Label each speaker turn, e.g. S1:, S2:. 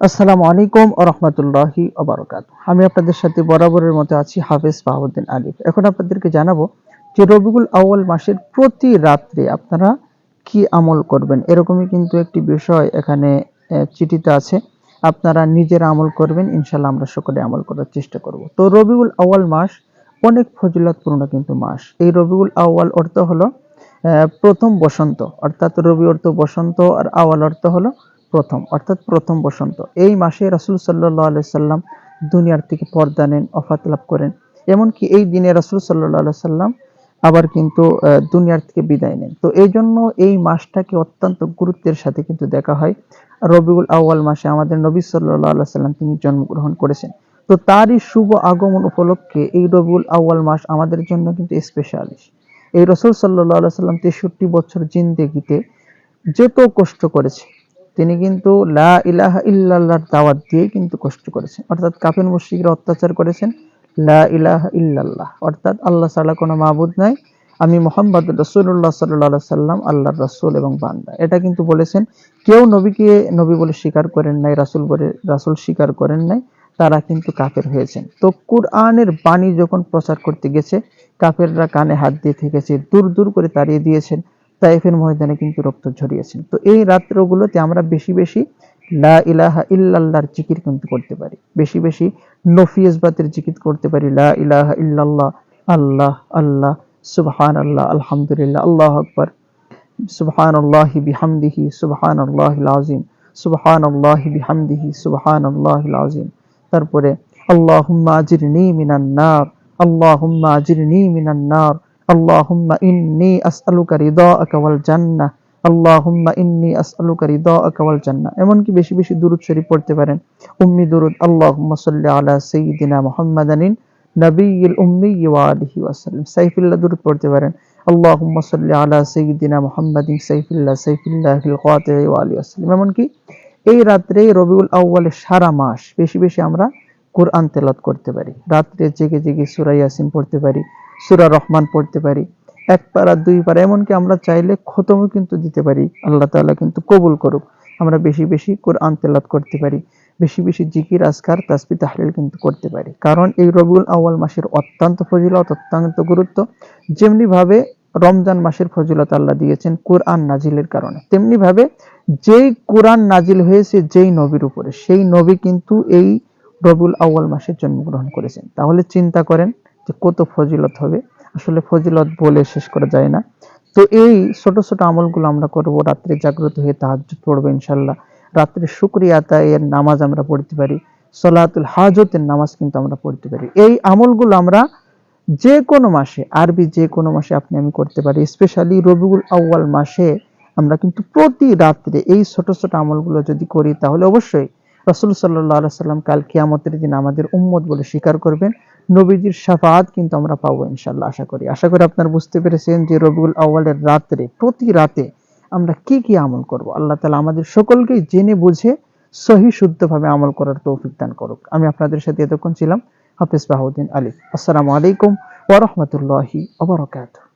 S1: আসসালামু আলাইকুম রহমতুল্লাহি ওবরাকাত আমি আপনাদের সাথে বরাবরের মতো আছি হাফেজ বাহাউদ্দিন আলিফ। এখন আপনাদেরকে জানাব যে রবিউল আউয়াল মাসের প্রতি রাত্রে আপনারা কি আমল করবেন? এরকমই কিন্তু একটি বিষয় এখানে চিঠিতে আছে। আপনারা নিজেরা আমল করবেন ইনশাল্লাহ আমরা সকলে আমল করার চেষ্টা করব। তো রবিউল আউয়াল মাস অনেক ফজিলতপূর্ণ কিন্তু মাস। এই রবিউল আউয়াল অর্থ হলো প্রথম বসন্ত। অর্থাৎ রবি অর্থ বসন্ত আর আওয়াল অর্থ হলো প্রথম, অর্থাৎ প্রথম বসন্ত। এই মাসে রাসুল সাল্লাহ সাল্লাম দুনিয়ার থেকে পর্দা নেন, অফাত লাভ করেন। এমনকি এই দিনে রাসুল সাল্লাহ সাল্লাম আবার কিন্তু দুনিয়ার থেকে বিদায় নেন। তো এই জন্য এই মাসটাকে অত্যন্ত গুরুত্বের সাথে কিন্তু দেখা হয়। রবিউল আউয়াল মাসে আমাদের নবী সাল্লাহ সাল্লাম তিনি জন্মগ্রহণ করেছেন। তো তারই শুভ আগমন উপলক্ষে এই রবিউল আউয়াল মাস আমাদের জন্য কিন্তু স্পেশাল এই রসুল সাল্লাহ সাল্লাম তেষট্টি বছর জিন্দেগিতে যত কষ্ট করেছে তিনি কিন্তু লা ইলাহা ইল্লাল্লাহর দাওয়াত দিয়ে কিন্তু কষ্ট করেছেন। অর্থাৎ কাফের মুশরিকরা অত্যাচার করেছেন, লা ইলাহা ইল্লাল্লাহ। অর্থাৎ আল্লাহ ছাড়া কোনো মাবুদ নাই। আমি মোহাম্মদ রসুল্লাহ সাল্লাহ সাল্লাম, আল্লাহর রসুল এবং বান্দা। এটা কিন্তু বলেছেন, কেউ নবীকে নবী বলে স্বীকার করেন নাই, রাসুল বলে, রাসুল স্বীকার করেন নাই, তারা কিন্তু কাফের হয়েছেন। তো কুরআনের বাণী যখন প্রচার করতে গেছে, কাফেররা কানে হাত দিয়ে থেকেছে, দূর দূর করে তাড়িয়ে দিয়েছেন। তাইফের ময়দানে কিন্তু রক্ত ঝরিয়েছেন। তো এই রাত্রগুলোতে আমরা বেশি বেশি লা ইলাহা ইল্লাল্লাহর জিকির কিন্তু করতে পারি। বেশি বেশি নফিয়াজ বাতের জিকির করতে পারি। লা ইলাহা ইল্লাল্লাহ, আল্লাহ আল্লাহ সুবহান আল্লাহ আলহামদুলিল্লাহ, আল্লাহ আকবর সুবহান আল্লাহ বিহামদিহি সুবহান আল্লাহ আজিম সুবহান আল্লাহ বিহামদিহি সুবহান আল্লাহ আজিম তারপরে আল্লাহুম্মা আজিরনি মিনান নার, আল্লাহুম্মা আজিরনি মিনান নার اللهم إني أسألك رضاك والجنة اللهم إني أسألك رضاك والجنة এমনকি বেশি বেশি দুরুদ শরীফ পড়তে পারেন উম্মি দুরুদ اللهم صل على سيدنا محمد نبي الأمي وآله وسلم سيف الله দুরুদ পড়তে পারেন اللهم صل على سيدنا محمد سيف الله سيف الله القاطع وآله وسلم এমনকি এই রাত্রে রবিউল আউয়ালের সারা মাস বেশি বেশি আমরা কোরআন তেলাত করতে পারি। রাত্রে জেগে জেগে সুরা ইয়াসিন পড়তে পারি, সুরা রহমান পড়তে পারি। এক পারা, দুই পারা, এমনকি আমরা চাইলে খতমও কিন্তু দিতে পারি। আল্লাহ তাআলা কিন্তু কবুল করুক। আমরা বেশি বেশি কোরআন তেলাত করতে পারি। বেশি বেশি জিকির, আজকার তাসবি তাহলিল কিন্তু করতে পারি। কারণ এই রবিউল আউয়াল মাসের অত্যন্ত ফজিলত, অত্যন্ত গুরুত্ব। যেমনিভাবে রমজান মাসের ফজিলত আল্লাহ দিয়েছেন কোরআন নাজিলের কারণে। তেমনিভাবে যেই কোরআন নাজিল হয়েছে যেই নবীর উপরে, সেই নবী কিন্তু এই রবিউল আউয়াল মাসে জন্মগ্রহণ করেছেন। তাহলে চিন্তা করেন যে কত ফজিলত হবে। আসলে ফজিলত বলে শেষ করা যায় না। তো এই ছোট ছোট আমলগুলো আমরা করব। রাত্রে জাগ্রত হয়ে তাহাজ্জুদ পড়ব ইনশাল্লাহ রাত্রে শুকরিয়া আদায়ের নামাজ আমরা পড়তে পারি। সলাতুল হাজতের নামাজ কিন্তু আমরা পড়তে পারি। এই আমলগুলো আমরা যে কোনো মাসে, আরবি যে কোনো মাসে আপনি আমি করতে পারি। স্পেশালি রবিউল আউয়াল মাসে আমরা কিন্তু প্রতি রাত্রে এই ছোট ছোট আমলগুলো যদি করি, তাহলে অবশ্যই রাসূল আলাইহি সাল্লাম কাল কিয়ামতের দিন আমাদের উম্মত বলে স্বীকার করবেন। নবীজির শাফাআত কিন্তু আমরা পাবো ইনশাআল্লাহ, আশা করি। আশা করি আপনারা বুঝতে পেরেছেন যে রবিউল আউয়ালের রাত্রে, প্রতি রাতে আমরা কি কি আমল করব। আল্লাহ তালা আমাদের সকলকে জেনে বুঝে সহি শুদ্ধভাবে আমল করার তৌফিক দান করুক। আমি আপনাদের সাথে এতক্ষণ ছিলাম হাফিজ বাহুদ্দিন আলী। আসসালামু আলাইকুম ওয়া রাহমাতুল্লাহি ওয়া বারাকাতুহু।